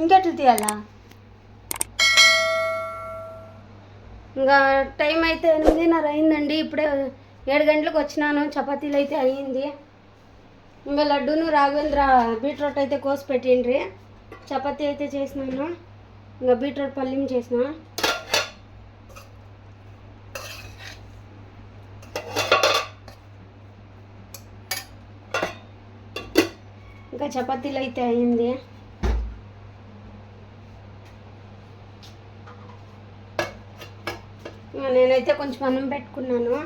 ఇంకెట్లు తీయాలా? ఇంకా టైం అయితే ఎనిమిదిన్నర అయిందండి. ఇప్పుడే ఏడు గంటలకు వచ్చినాను. చపాతీలు అయితే అయ్యింది. ఇంకా లడ్డూను రాఘవేంద్ర బీట్రూట్ అయితే కోసి పెట్టిండ్రి. చపాతీ అయితే చేసినాను. ఇంకా బీట్రూట్ పల్లీం చేసిన. ఇంకా చపాతీలు అయితే అయింది నేనైతే కొంచెం అన్నం పెట్టుకున్నాను.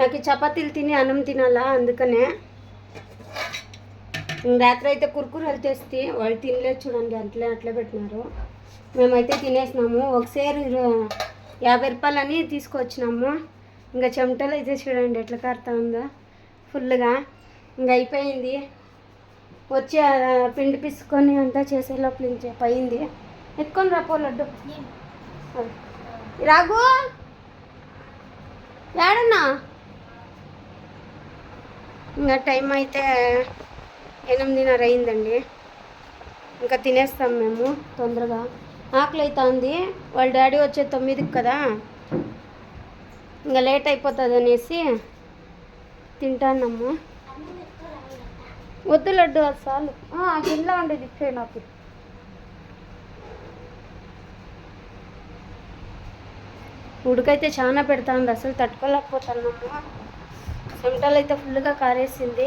నాకు చపాతీలు తిని అన్నం తినాలా అందుకనే. రాత్రి అయితే కుర్కురలు తెస్తే వాళ్ళు తినలేదు చూడండి అట్లే అట్లే పెట్టినారు. మేమైతే తినేసినాము. ఒకసారి యాభై రూపాయలని తీసుకొచ్చినాము. ఇంకా చెమటలు అయితే చూడండి ఎట్లా కడతా ఉందో. ఫుల్గా ఇంకా అయిపోయింది. వచ్చి పిండి పిసుకొని అంతా చేసే లోపల ఇంచే పోయింది ఎత్తుకొని రాపో లడ్డు. అది. ఏడన్నా ఇంకా టైం అయితే ఎనిమిదిన్నర అయిందండి. ఇంకా తినేస్తాం మేము తొందరగా. ఆకలి అవుతుంది వాళ్ళ డాడీ వచ్చే తొమ్మిదికి కదా. ఇంకా లేట్ అయిపోతుంది అనేసి తింటానమ్ము. వద్దు లడ్డు అది చాలు. ఆ, గిన్నెలో ఉండేది ఇచ్చే నాకు. ఉడుకైతే చాలా పెడతా అసలు తట్టుకోలేకపోతున్నాము. చెమటలు అయితే ఫుల్గా కారేసింది.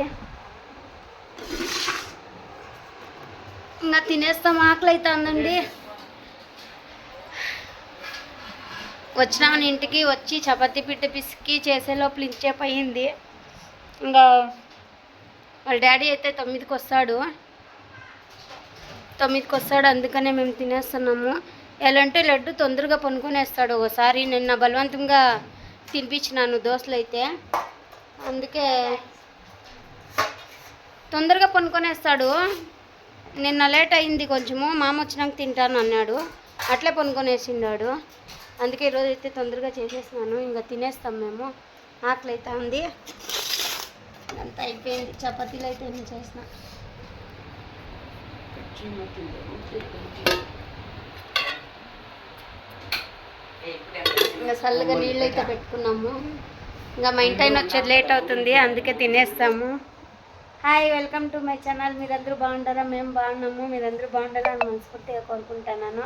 ఇంకా తినేస్తాం ఆకలి అవుతుందండి వచ్చినామని ఇంటికి వచ్చి చపాతి పిట్ట పిసికి చేసే లోపల ఇంచేపు అయింది ఇంకా వాళ్ళ డాడీ అయితే తొమ్మిదికి వస్తాడు తొమ్మిదికి వస్తాడు అందుకనే మేము తినేస్తున్నాము. ఎలాంటి లడ్డు తొందరగా పనుకునేస్తాడు. ఒకసారి నిన్న బలవంతంగా తినిపించినాను దోశలు అయితే అందుకే తొందరగా పనుకొనేస్తాడు. నిన్న లేట్ అయింది కొంచెము మామ వచ్చినాక తింటాను అన్నాడు. అట్లే పనుకొనేసిండాడు. అందుకే ఈరోజు అయితే తొందరగా చేసేసినాను. ఇంకా తినేస్తాం మేము. ఆకలి అయితే ఉంది అంతా అయిపోయింది. చపాతీలు అయితే నేను చేసిన. ఇంకా చల్లగా నీళ్ళు అయితే పెట్టుకున్నాము. ఇంకా మా ఇంటి వచ్చేది లేట్ అవుతుంది అందుకే తినేస్తాము. Hi welcome to my channel. మీరందరూ బాగుంటారా మేము బాగున్నాము. మీరందరూ బాగుండాలని మనస్ఫూర్తిగా కోరుకుంటున్నాను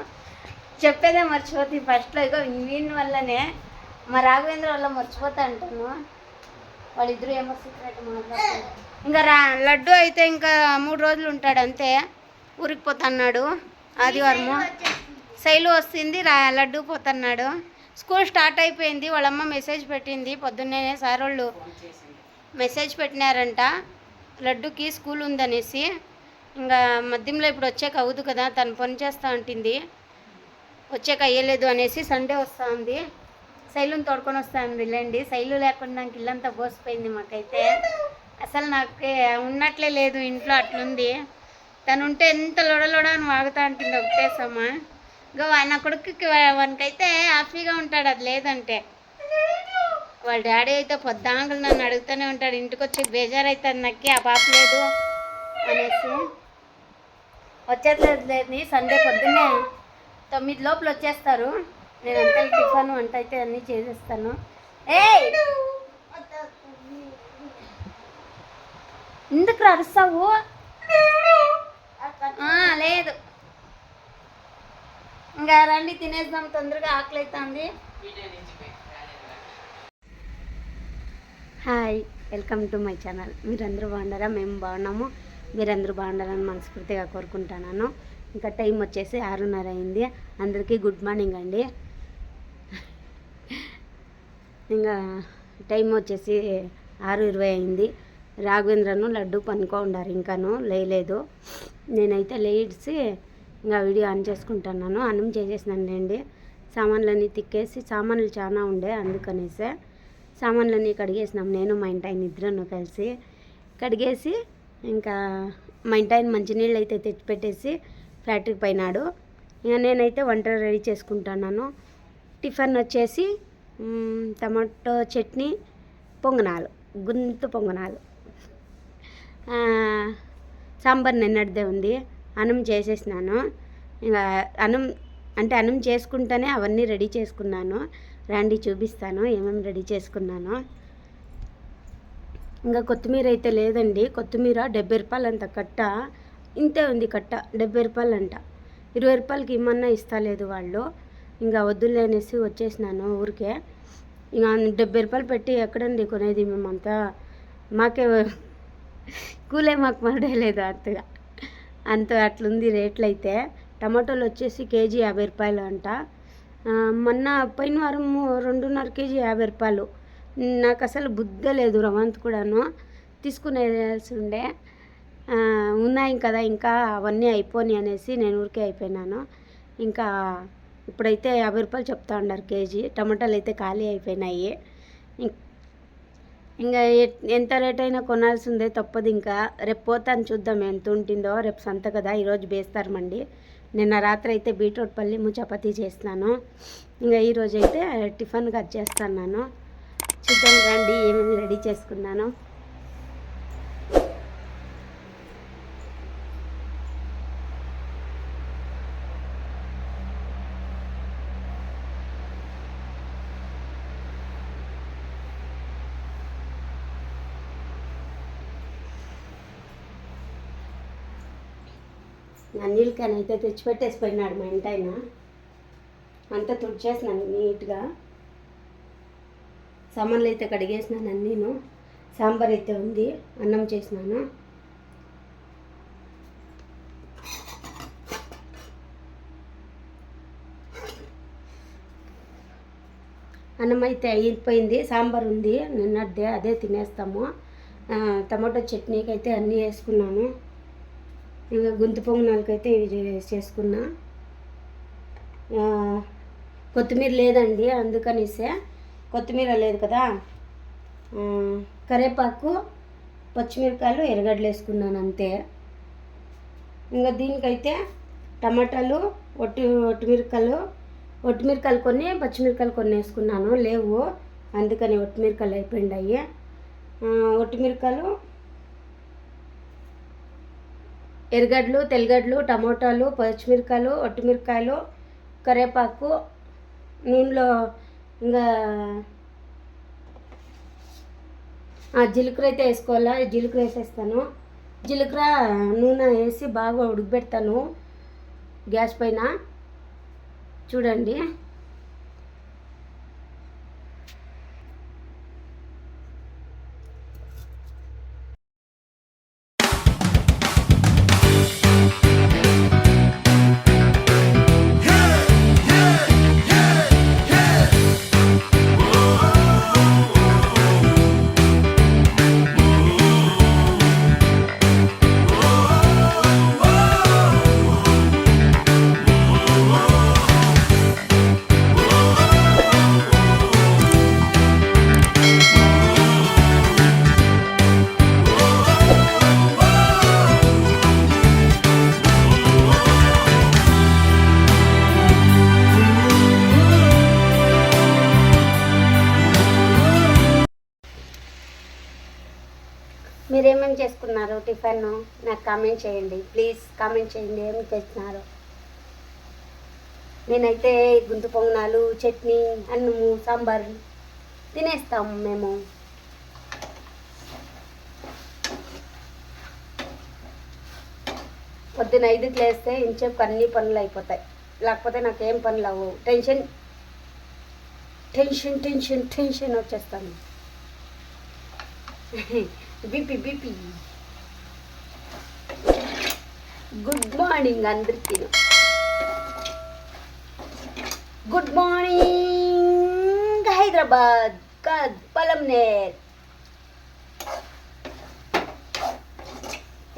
చెప్పేదే మర్చిపోతుంది ఫస్ట్లో ఇగో వీని వల్లనే మా రాఘవేంద్ర వల్ల మర్చిపోతా అంటాను. వాళ్ళిద్దరూ ఏమో సీక్రెట్ మాట్లాడుతున్నారు? ఇంకా రా లడ్డు అయితే ఇంకా మూడు రోజులు ఉంటాడు అంతే. ఊరికి పోతున్నాడు ఆదివారము? శైలు వస్తుంది రా లడ్డు పోతున్నాడు. స్కూల్ స్టార్ట్ అయిపోయింది వాళ్ళమ్మ మెసేజ్ పెట్టింది. పొద్దున్నే సార్ వాళ్ళు మెసేజ్ పెట్టినారంట లడ్డుకి స్కూల్ ఉందనేసి. ఇంకా మధ్యంలో ఇప్పుడు వచ్చాక అవుదు కదా తను పని చేస్తూ ఉంటుంది వచ్చాక అయ్యలేదు అనేసి సండే వస్తూ ఉంది. శైలుని తోడుకొని వస్తాను లేండి శైలు లేకుండా నాకు ఇల్లంతా పోసిపోయింది మాకైతే. అసలు నాకు ఉన్నట్లే లేదు ఇంట్లో అట్లుంది. తను ఉంటే ఎంత లొడలొడ అని వాగుతా ఉంటుంది ఒకటేసమ్మా ఇంకా నా కొడుకుకి వానికైతే హ్యాపీగా ఉంటాడు అది లేదంటే. వాళ్ళ డాడీ అయితే పొద్దాంగులు నన్ను అడుగుతూనే ఉంటాడు ఇంటికి వచ్చి బేజారు అవుతుంది నక్కి ఆ పాప లేదు అనేసి. వచ్చేట్లేదు లేదు సండే పొద్దున్నే తొమ్మిది లోపల వచ్చేస్తారు. నేను అంతా టిఫన్ వంట అయితే అన్నీ చేసేస్తాను. ఏ ఎందుకు అరుస్తావు? లేదు. ఇంకా రండి తినేద్దాం తొందరగా ఆకలి అవుతుంది hi welcome to my channel. మీరందరూ బాగున్నారా? మేము బాగున్నాము. మీరందరూ బాగుండాలని మనస్ఫూర్తిగా కోరుకుంటున్నాను. ఇంకా టైం వచ్చేసి ఆరున్నర అయింది. అందరికీ గుడ్ మార్నింగ్ అండి. ఇంకా టైం వచ్చేసి ఆరు ఇరవై అయింది. రాఘవేంద్రను లడ్డు పనుకో ఉండారు ఇంకాను లేయలేదు. నేనైతే లేచి ఇంకా వీడియో ఆన్ చేసుకుంటున్నాను. అన్నం చేసేసినాను అండి సామాన్లన్నీ తిక్కేసి సామాన్లు చాలా ఉండే అందుకనేసే సామాన్లన్నీ కడిగేసినాం. నేను మా ఇంటి ఆయన కలిసి కడిగేసి ఇంకా మా ఇంటి ఆయన మంచినీళ్ళు అయితే తెచ్చిపెట్టేసి ఫ్యాక్టరీకి పోయినాడు. ఇంకా నేనైతే వంట రెడీ చేసుకుంటున్నాను. టిఫిన్ వచ్చేసి టమాటో చట్నీ పొంగనాలు గుంత పొంగనాలు. సాంబార్ నిన్నటిదే ఉంది. అన్నం చేసేసినాను. ఇంకా అన్నం అంటే అన్నం చేసుకుంటేనే అవన్నీ రెడీ చేసుకున్నాను. రండి చూపిస్తాను ఏమేమి రెడీ చేసుకున్నాను. ఇంకా కొత్తిమీర అయితే లేదండి. కొత్తిమీర డెబ్బై రూపాయలు అంత కట్ట. ఇంతే ఉంది కట్ట. డెబ్బై రూపాయలు అంట. ఇరవై రూపాయలకి ఇమ్మన్నా ఇస్తలేదు వాళ్ళు. ఇంకా వద్దులే అనేసి వచ్చేసినాను ఊరికే. ఇంకా డెబ్బై రూపాయలు పెట్టి ఎక్కడండి కొనేది మేమంతా? మాకే కూలే మాకు పడలేదు అంతగా. అంత అట్లుంది రేట్లు అయితే టమాటోలు వచ్చేసి కేజీ యాభై రూపాయలు అంట. మొన్న పోయిన వారం రెండున్నర కేజీ యాభై రూపాయలు. నాకు అసలు బుద్ధ లేదు రవంత్ కూడాను. తీసుకునేసి ఉండే ఉన్నాయి కదా ఇంకా అవన్నీ అయిపోయి అనేసి నేను ఊరికే అయిపోయినాను. ఇంకా ఇప్పుడైతే యాభై రూపాయలు చెప్తా ఉన్నారు కేజీ. టమాటాలు అయితే ఖాళీ అయిపోయినాయి. ఇం- ఇంకా ఎంత రేట్ అయినా కొనాల్సిందే తప్పదు ఇంకా. రేపు పోతాను చూద్దాం ఎంత ఉంటుందో. రేపు సంత కదా ఈరోజు బేస్తారమండి నిన్న రాత్రి అయితే బీట్రూట్ పల్లి చపాతీ చేస్తున్నాను. ఇంకా ఈరోజు అయితే టిఫిన్ కట్ చేస్తున్నాను చూద్దాం రండి ఏమేమి రెడీ చేసుకున్నాను. నీళ్ళు క్యాన్ అయితే తెచ్చిపెట్టేసిపోయినాడు మా ఇంటి ఆయన అంతా తుడిచేసినాను నీట్గా. సామాన్లు అయితే కడిగేసినాను అన్నీను సాంబార్ అయితే ఉంది అన్నం చేసినాను. అన్నం అయితే అయిపోయింది సాంబార్ ఉంది. నిన్నటిదే అదే తినేస్తాము. టమాటో చట్నీకి అయితే అన్నీ వేసుకున్నాను. ఇంకా గుంత పొంగనాలకైతే ఇవి చేసుకున్నా. కొత్తిమీర లేదండి అందుకనిసే కొత్తిమీర లేదు కదా. కరేపాకు కరివేపాకు పచ్చిమిరకాయలు ఎర్రగడ్డలు వేసుకున్నాను అంతే. ఇంకా దీనికైతే టమాటాలు ఒట్టి ఒట్టిమిరకాయలు ఒట్టిమిరకాయలు కొన్ని పచ్చిమిరకాయలు కొన్ని వేసుకున్నాను లేవు. అందుకని ఒట్టిమిరకాయలు అయిపోయిండాయి. ఆ, ఒట్టిమిరకాయలు ఎర్రగడ్డలు తెల్లగడ్డలు టమోటాలు పచ్చిమిరకాయలు ఒట్టిమిరకాయలు కరివేపాకు నూనెలో ఇంకా జీలకర్ర అయితే వేసుకోవాలా? జీలకర్ర వేసేస్తాను. జీలకర్ర నూనె వేసి బాగా ఉడకబెడతాను గ్యాస్ పైన. చూడండి. చేసుకున్నారు నాకు కామెంట్ చేయండి. ప్లీజ్ కామెంట్ చేయండి. ఏమి చేస్తున్నారు? నేనైతే గుంతు పొంగనాలు చట్నీ అన్నము సాంబార్ తినేస్తాము మేము. పొద్దున ఐదుకి లేస్తే ఇంచేపు అన్ని పనులు అయిపోతాయి. లేకపోతే నాకేం పనులు అవ్వవు. టెన్షన్ టెన్షన్ టెన్షన్ టెన్షన్ వచ్చేస్తాను. BP BP. గుడ్ మార్నింగ్ అందరికీ. గుడ్ మార్నింగ్ హైదరాబాద్ కద్ పలంనేర్.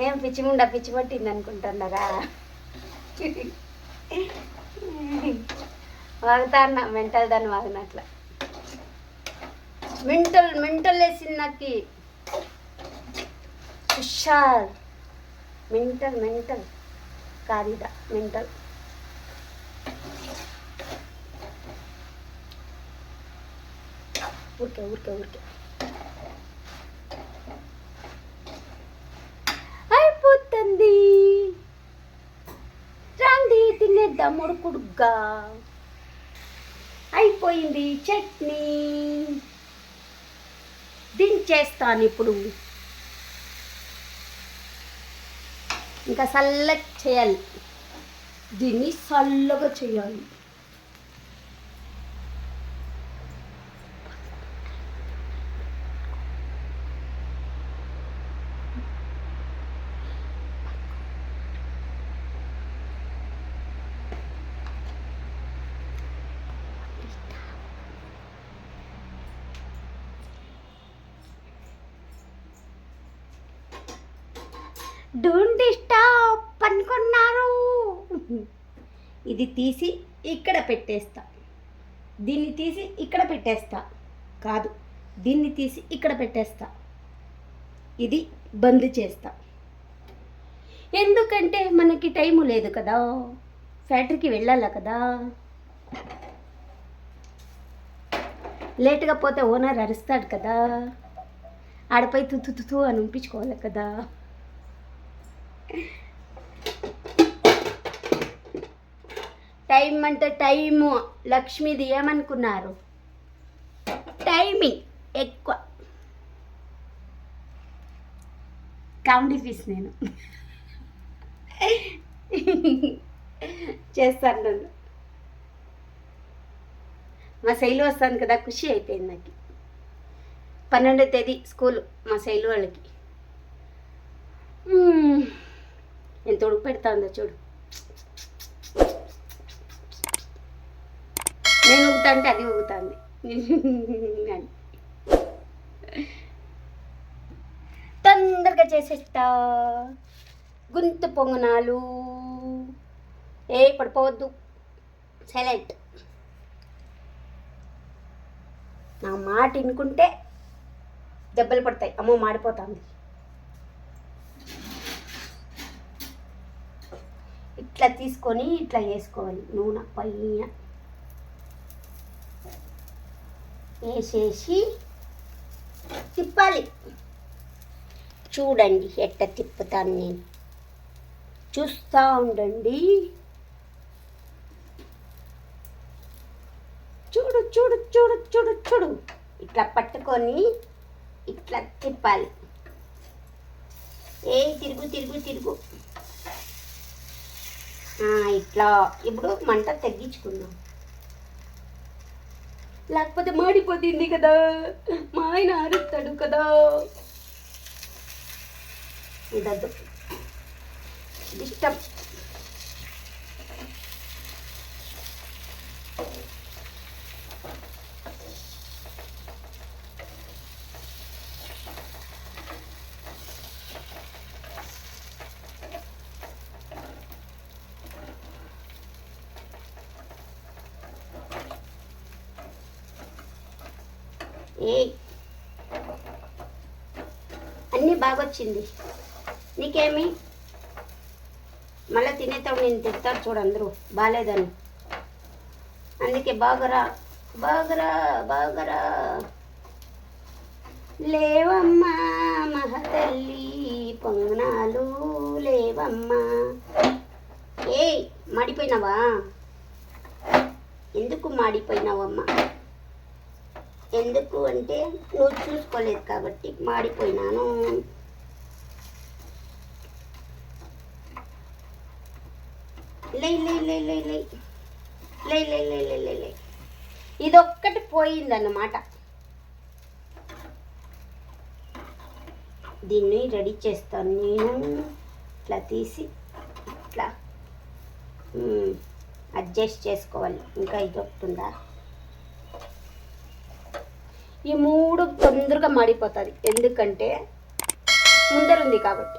ఏం పిచ్చిముండా పిచ్చి పట్టింది అనుకుంటున్నారా? వాగుతాన్న మెంటల్ దాన్ని వాగినట్ల. మెంటల్ మెంటల్ వేసింది నాకు. హుషార్ మెంటల్ మెంటల్ కాదిదా మెంటల్ ఊరికే ఊరికే ఊరికే అయిపోతుంది. తినేద్దాం ఉడుకుడుగా అయిపోయింది చట్నీ. దించేస్తాను ఇప్పుడు ఇంకా చల్లగా చేయాలి. దీన్ని చల్లగా చేయాలి. డోంట్ స్టాప్ అనుకున్నారు ఇది తీసి ఇక్కడ పెట్టేస్తా. దీన్ని తీసి ఇక్కడ పెట్టేస్తా. కాదు దీన్ని తీసి ఇక్కడ పెట్టేస్తా. ఇది బంద్ చేస్తా. ఎందుకంటే మనకి టైము లేదు కదా. ఫ్యాక్టరీకి వెళ్ళాలా కదా. లేట్గా పోతే ఓనర్ అరుస్తాడు కదా. ఆడపై తుతు తుతు అని ఉంపించుకోవాలి కదా. టైం అంటే టైము లక్ష్మిది ఏమనుకున్నారు? టైమింగ్ ఎక్కువ. కామెడీ పీస్ నేను. చేస్తాను నన్ను. మా శైలు వస్తాను కదా ఖుషి అయిపోయింది నాకు. పన్నెండో తేదీ స్కూల్ మా శైలు వాళ్ళకి. Hmm. ఎంత ఉడుకు పెడతాందో చూడు నేను ఉగుతాంటే అది ఊగుతుంది అని. తొందరగా చేసేస్తా గుంత పొంగనాలు ఏ పడిపోవద్దు సైలెంట్ నా మాట వినుకుంటే దెబ్బలు పడతాయి. అమ్మో మాడిపోతుంది. ఇట్లా తీసుకొని ఇట్లా వేసుకోవాలి నూనె పైన వేసేసి తిప్పాలి. చూడండి ఎట్ట తిప్పుతాను నేను. చూస్తూ ఉండండి. చూడు చూడు చూడు చూడు చూడు. ఇట్లా పట్టుకొని ఇట్లా తిప్పాలి. ఏ తిరుగు తిరుగు తిరుగు. ఇట్లా ఇప్పుడు మంట తగ్గించుకుందాం. లేకపోతే మాడిపోతుంది కదా మా ఆయన అరుస్తాడు కదా. ఇదద్దు. ఇష్టం ఏ వచ్చింది. నీకేమి? మళ్ళీ తినేతాడు నేను తిడతాడు చూడు అందరూ. బాగాలేదని అందుకే బాగరా బాగరా బాగరా. లేవమ్మా మహతల్లి పొంగనాలు లేవమ్మా. ఏయ్ మాడిపోయినావా? ఎందుకు మాడిపోయినావమ్మా? ఎందుకు అంటే నువ్వు చూసుకోలేదు కాబట్టి మాడిపోయినాను. లై లై లై లై లై. లై లై లై లై లై లై. ఇదొక్కటి పోయిందన్నమాట. దీన్ని రెడీ చేస్తాను నేను. ఇట్లా తీసి ఇట్లా అడ్జస్ట్ చేసుకోవాలి. ఇంకా ఇది ఒకటి ఉందా ఈ మూడు తొందరగా మాడిపోతుంది. ఎందుకంటే ముందర ఉంది కాబట్టి.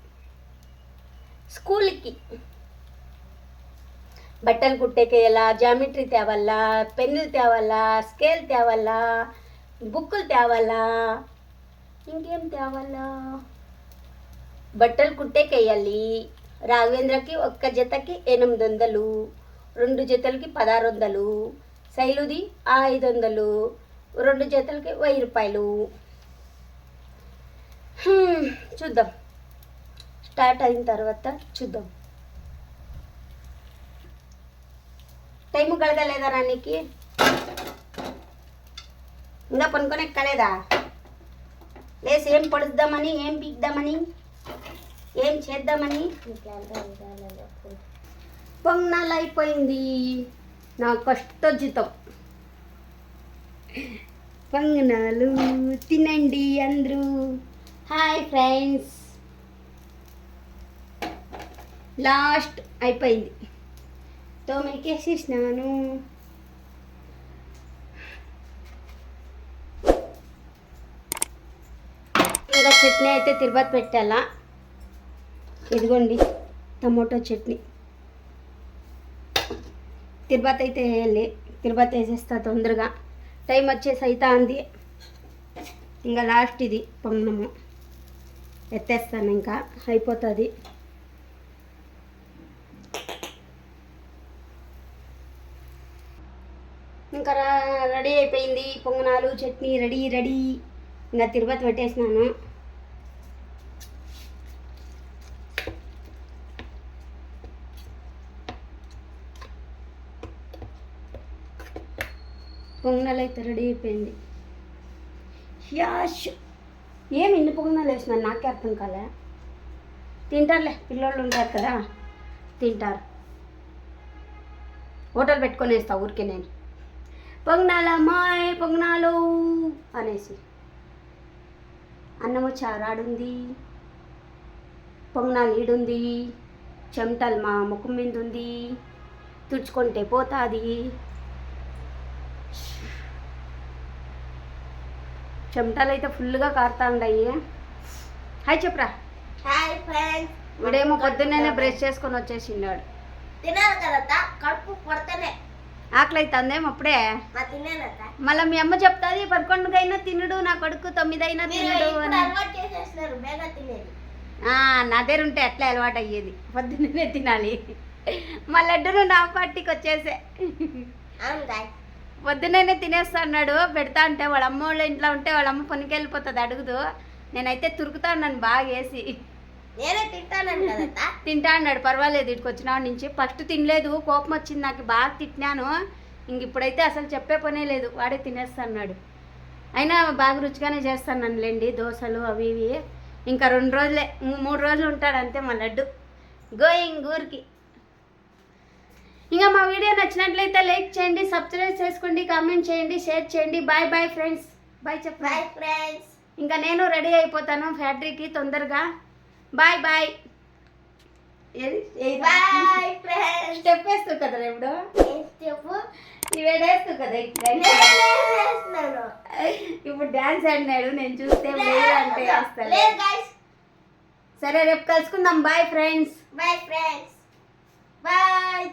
స్కూల్కి. బట్టలు కుట్టేకేయాలా జామెట్రీ తేవాలా పెన్నులు తేవాలా స్కేల్ తేవాలా బుక్కులు తేవాలా ఇంకేం తేవాలా? బట్టలు కుట్టేకేయాలి రాఘవేంద్రకి ఒక్క జతకి ఎనిమిది వందలు రెండు జతలకి పదహారు వందలు శైలుది ఐదు వందలు రెండు జతలకి వెయ్యి రూపాయలు. చూద్దాం. స్టార్ట్ అయిన తర్వాత చూద్దాం. టైం కలగలేదా రానికి? ఇంకా పనుకొని ఎక్కలేదా? లేసి ఏం పడుద్దామని ఏం పీక్దామని ఏం చేద్దామని? పొంగనాలు అయిపోయింది నా కష్టజితం పొంగనాలు తినండి అందరూ. Hi friends. లాస్ట్ అయిపోయింది. తోమెకేసేసినాను ఇంకా చట్నీ అయితే తిరుపతి పెట్టాలా? ఇదిగోండి టమోటో చట్నీ. తిరుపతి అయితే వేయాలి. తిరుపతి వేసేస్తా తొందరగా. టైం వచ్చేసి అయితే అంది ఇంకా లాస్ట్ ఇది పొంగనము. ఎత్తేస్తాను ఇంకా. అయిపోతుంది ఇంకా రా- రెడీ అయిపోయింది. పొంగనాలు చట్నీ రెడీ రెడీ. ఇంకా తిరుపతి పెట్టేసినాను. పొంగనాలు అయితే రెడీ అయిపోయింది. యాష్ ఏమి ఇన్ని పొంగనాలు వేసినాను నాకే అర్థం కాలే. తింటారులే పిల్లోళ్ళు ఉంటారు కదా. తింటారు. హోటల్ పెట్టుకొని వేస్తా ఊరికే నేను. పొంగనాల అమ్మాయి పొంగనాలు అనేసి. అన్నము చారాడుంది పొంగనాలు ఈడుంది చెమటలు మా ముఖం మీద ఉంది తుడుచుకుంటే పోతుంది. చెమటలు అయితే ఫుల్గా కారుతా ఉన్నాయి హాయ్ చెప్పరా వీడేమో పొద్దున్నే బ్రష్ చేసుకొని వచ్చేసిన్నాడు తినాలి కదా కడుపు పడితేనే. ఆకలి అవుతుందేమో అప్పుడే మళ్ళీ మీ అమ్మ చెప్తాది పదకొండుకైనా తినడు నా కొడుకు తొమ్మిదైనా తినడు అని. నా దగ్గర ఉంటే అట్లా అలవాటు అయ్యేది పొద్దున్నే తినాలి. మా లడ్డును నా పార్టీకి వచ్చేసే పొద్దున్నే తినేస్తా అన్నాడు పెడతా అంటే వాళ్ళ అమ్మ వాళ్ళ ఇంట్లో ఉంటే వాళ్ళ అమ్మ పనికి వెళ్ళిపోతుంది అడుగుదు. నేనైతే తురుకుతా ఉన్నాను బాగా వేసి నేనే తింటానని కదా తింటా అన్నాడు పర్వాలేదు ఇక్కడికి వచ్చిన నుంచి. ఫస్ట్ తినలేదు కోపం వచ్చింది నాకు బాగా తిట్టినాను. ఇంక ఇప్పుడైతే అసలు చెప్పే పనే లేదు వాడే తినేస్తా అన్నాడు అయినా బాగా రుచిగానే చేస్తాను లేండి దోశలు అవి ఇవి. ఇంకా రెండు రోజులే మూడు రోజులు ఉంటాడు అంతే మా లడ్డు. గోయింగ్ ఊరికి. ఇంకా మా వీడియో నచ్చినట్లయితే లైక్ చేయండి సబ్స్క్రైబ్ చేసుకోండి కామెంట్ చేయండి షేర్ చేయండి. Bye bye friends. బాయ్ చెప్పండి. Bye friends. ఇంకా నేను రెడీ అయిపోతాను ఫ్యాక్టరీకి తొందరగా. Bye bye bye friends step వేస్తావు కదా ఎప్పుడు చెప్పు వేడేస్తావు కదా ఇప్పుడు? డాన్స్ ఆడినాడు నేను చూస్తే అంటే వేస్తాను సరే రేపు కలుసుకుందాం. Bye friends bye friends bye